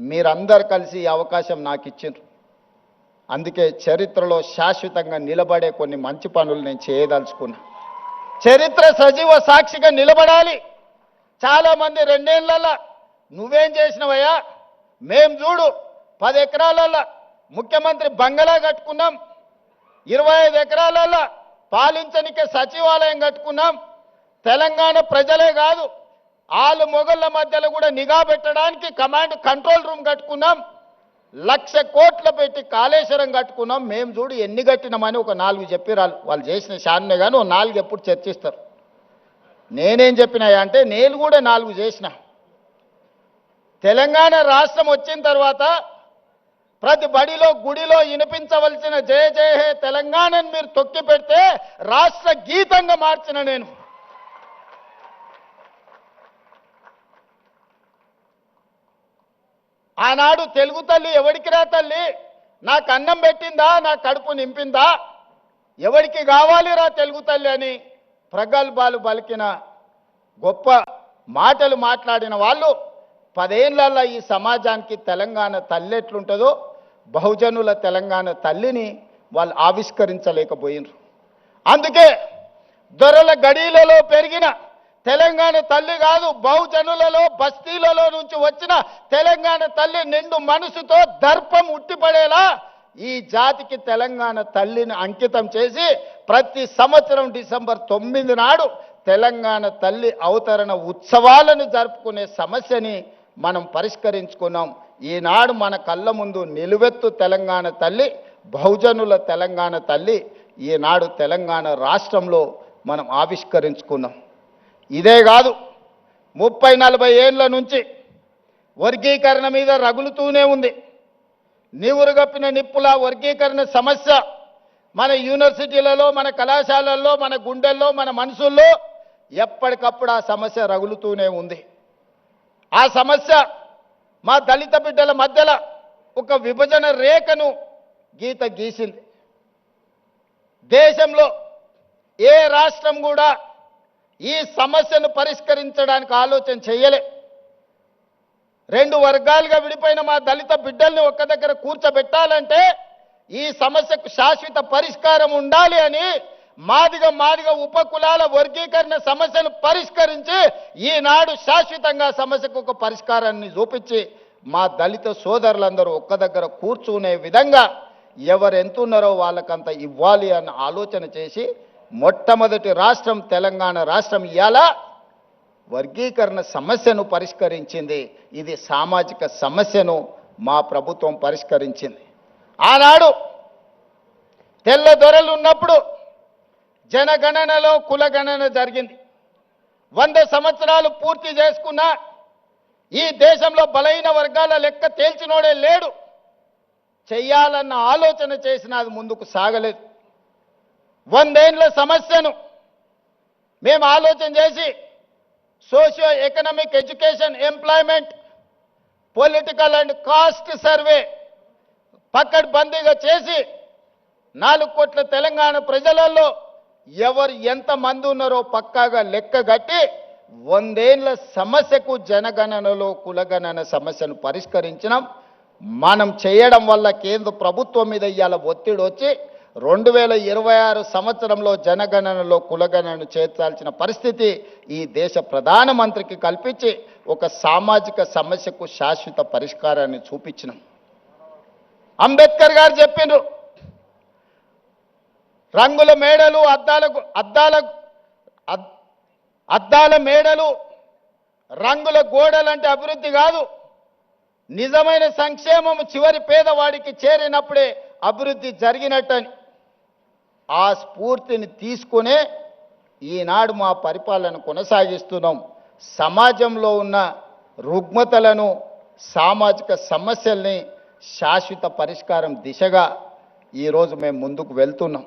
మీరందరు కలిసి ఈ అవకాశం నాకు ఇచ్చిండ్రు. అందుకే చరిత్రలో శాశ్వతంగా నిలబడే కొన్ని మంచి పనులు నేను చేయదలుచుకున్నా. చరిత్ర సజీవ సాక్షిగా నిలబడాలి. చాలామంది రెండేళ్ళలో నువ్వేం చేసినవయ్యా? మేం చూడు పది ఎకరాలలో ముఖ్యమంత్రి బంగళా కట్టుకున్నాం. ఇరవై ఐదు ఎకరాలలో పాలించనికే సచివాలయం కట్టుకున్నాం. తెలంగాణ ప్రజలే కాదు ఆలు మొగళ్ళ మధ్యలో కూడా నిఘా పెట్టడానికి కమాండ్ కంట్రోల్ రూమ్ కట్టుకున్నాం. లక్ష కోట్లు పెట్టి కాళేశ్వరం కట్టుకున్నాం. మేము చూడు ఎన్ని కట్టినామని ఒక నాలుగు చెప్పిరాలు వాళ్ళు చేసిన షాన్నే కానీ ఓ నాలుగు ఎప్పుడు చర్చిస్తారు. నేనేం చెప్పినాయా అంటే నేను కూడా నాలుగు చేసిన. తెలంగాణ రాష్ట్రం వచ్చిన తర్వాత ప్రతి బడిలో గుడిలో వినిపించవలసిన జయ జయ హే తెలంగాణని మీరు తొక్కి పెడితే రాష్ట్ర గీతంగా మార్చిన నేను. ఆనాడు తెలుగు తల్లి ఎవడికిరా తల్లి? నాకు అన్నం పెట్టిందా? నా కడుపు నింపిందా? ఎవడికి కావాలిరా తెలుగు తల్లి అని ప్రగల్భాలు పలికిన గొప్ప మాటలు మాట్లాడిన వాళ్ళు పదేళ్ళలో ఈ సమాజానికి తెలంగాణ తల్లి ఎట్లుంటుందో బహుజనుల తెలంగాణ తల్లిని వాళ్ళు ఆవిష్కరించలేకపోయినరు. అందుకే దొరల గడీలలో పెరిగిన తెలంగాణ తల్లి కాదు బహుజనులలో బస్తీలలో నుంచి వచ్చిన తెలంగాణ తల్లి నిండు మనసుతో దర్పం ఉట్టిపడేలా ఈ జాతికి తెలంగాణ తల్లిని అంకితం చేసి ప్రతి సంవత్సరం డిసెంబర్ తొమ్మిది నాడు తెలంగాణ తల్లి అవతరణ ఉత్సవాలను జరుపుకునే సమస్యని మనం పరిష్కరించుకున్నాం. ఈనాడు మన కళ్ళ ముందు నిలువెత్తు తెలంగాణ తల్లి బహుజనుల తెలంగాణ తల్లి ఈనాడు తెలంగాణ రాష్ట్రంలో మనం ఆవిష్కరించుకున్నాం. ఇదే కాదు ముప్పై నలభై ఏళ్ళ నుంచి వర్గీకరణ మీద రగులుతూనే ఉంది. నివురుగప్పిన నిప్పుల వర్గీకరణ సమస్య మన యూనివర్సిటీలలో మన కళాశాలల్లో మన గుండెల్లో మన మనసుల్లో ఎప్పటికప్పుడు ఆ సమస్య రగులుతూనే ఉంది. ఆ సమస్య మా దళిత బిడ్డల మధ్యలో ఒక విభజన రేఖను గీత గీసింది. దేశంలో ఏ రాష్ట్రం కూడా ఈ సమస్యను పరిష్కరించడానికి ఆలోచన చేయలే. రెండు వర్గాలుగా విడిపోయిన మా దళిత బిడ్డల్ని ఒక్క దగ్గర కూర్చోబెట్టాలంటే ఈ సమస్యకు శాశ్వత పరిష్కారం ఉండాలి అని మాదిగా మాదిగా ఉపకులాల వర్గీకరణ సమస్యను పరిష్కరించి ఈనాడు శాశ్వతంగా సమస్యకు ఒక పరిష్కారాన్ని చూపించి మా దళిత సోదరులందరూ ఒక్క దగ్గర కూర్చునే విధంగా ఎవరెంతున్నారో వాళ్ళకంత ఇవ్వాలి అన్న ఆలోచన చేసి మొట్టమొదటి రాష్ట్రం తెలంగాణ రాష్ట్రం ఇవాళ వర్గీకరణ సమస్యను పరిష్కరించింది. ఇది సామాజిక సమస్యను మా ప్రభుత్వం పరిష్కరించింది. ఆనాడు తెల్ల దొరలు ఉన్నప్పుడు జనగణనలో కులగణన జరిగింది. వంద సంవత్సరాలు పూర్తి చేసుకున్న ఈ దేశంలో బలైన వర్గాల లెక్క తేల్చినోడే లేడు. చెయ్యాలన్న ఆలోచన చేసిన అది ముందుకు సాగలేదు. వందేండ్ల సమస్యను మేము ఆలోచన చేసి socio economic education employment political and caste survey పక్కడ్బందీగా చేసి నాలుగు కోట్ల తెలంగాణ ప్రజలలో ఎవరు ఎంత మంది ఉన్నారో పక్కాగా లెక్క కట్టి వందేళ్ళ సమస్యకు జనగణనలో కులగణన సమస్యను పరిష్కరించినాం. మనం చేయడం వల్ల కేంద్ర ప్రభుత్వం మీద ఇవాళ ఒత్తిడి వచ్చి రెండు వేల ఇరవై ఆరు సంవత్సరంలో జనగణనలో కులగణను చేర్చాల్సిన పరిస్థితి ఈ దేశ ప్రధానమంత్రికి కల్పించి ఒక సామాజిక సమస్యకు శాశ్వత పరిష్కారాన్ని చూపించినాం. అంబేద్కర్ గారు చెప్పిండ్రు రంగుల మేడలు అద్దాలకు అద్దాల అద్దాల మేడలు రంగుల గోడలంటే అభివృద్ధి కాదు. నిజమైన సంక్షేమం చివరి పేదవాడికి చేరినప్పుడే అభివృద్ధి జరిగినట్టని ఆ స్ఫూర్తిని తీసుకునే ఈనాడు మా పరిపాలన కొనసాగిస్తున్నాం. సమాజంలో ఉన్న రుగ్మతలను సామాజిక సమస్యల్ని శాశ్వత పరిష్కారం దిశగా ఈరోజు మేము ముందుకు వెళ్తున్నాం.